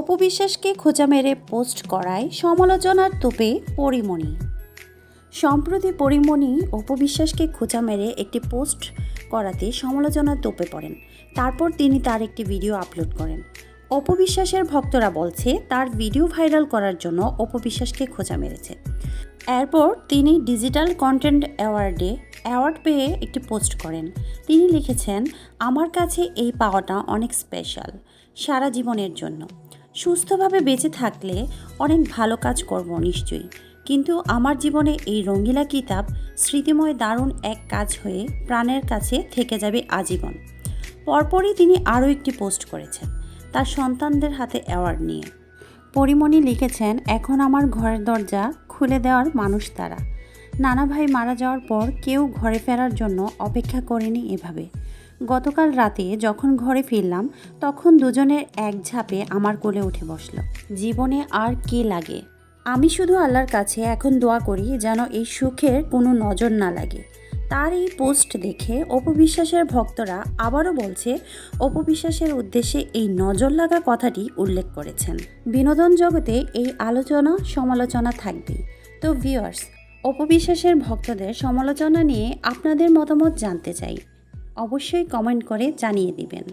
অপবিশ্বাসকে খোঁচা মেরে পোস্ট করায় সমালোচনার তোপে পরিমণি। সম্প্রতি পরিমণি অপবিশ্বাসকে খোঁচা মেরে একটি পোস্ট করাতে সমালোচনার তোপে পড়েন। তারপর তিনি তার একটি ভিডিও আপলোড করেন। অপবিশ্বাসের ভক্তরা বলছে, তার ভিডিও ভাইরাল করার জন্য অপবিশ্বাসকে খোঁচা মেরেছে। এরপর তিনি ডিজিটাল কন্টেন্ট অ্যাওয়ার্ডে অ্যাওয়ার্ড পেয়ে একটি পোস্ট করেন। তিনি লিখেছেন, আমার কাছে এই পাওয়াটা অনেক স্পেশাল, সারা জীবনের জন্য। সুস্থভাবে বেঁচে থাকলে অনেক ভালো কাজ করব নিশ্চয়ই। কিন্তু আমার জীবনে এই রঙ্গিলা কিতাব স্মৃতিময় দারুণ এক কাজ হয়ে প্রাণের কাছে থেকে যাবে আজীবন। পরপরই তিনি আরও একটি পোস্ট করেছেন, তার সন্তানদের হাতে অ্যাওয়ার্ড নিয়ে। পরিমণি লিখেছেন, এখন আমার ঘরের দরজা খুলে দেওয়ার মানুষ তারা। নানা ভাই মারা যাওয়ার পর কেউ ঘরে ফেরার জন্য অপেক্ষা করেনি এভাবে। গতকাল রাতে যখন ঘরে ফিরলাম, তখন দুজনের এক ঝাপে আমার কোলে উঠে বসল। জীবনে আর কে লাগে? আমি শুধু আল্লাহর কাছে এখন দোয়া করি যেন এই সুখের কোনো নজর না লাগে। তার এই পোস্ট দেখে অপবিশ্বাসের ভক্তরা আবারও বলছে অপবিশ্বাসের উদ্দেশ্যে এই নজর লাগা কথাটি উল্লেখ করেছেন। বিনোদন জগতে এই আলোচনা, সমালোচনা থাকবেই। তো ভিউয়ার্স অপবিশ্বাসের ভক্তদের সমালোচনা নিয়ে আপনাদের মতামত জানতে চাই। অবশ্যই কমেন্ট করে জানিয়ে দিবেন।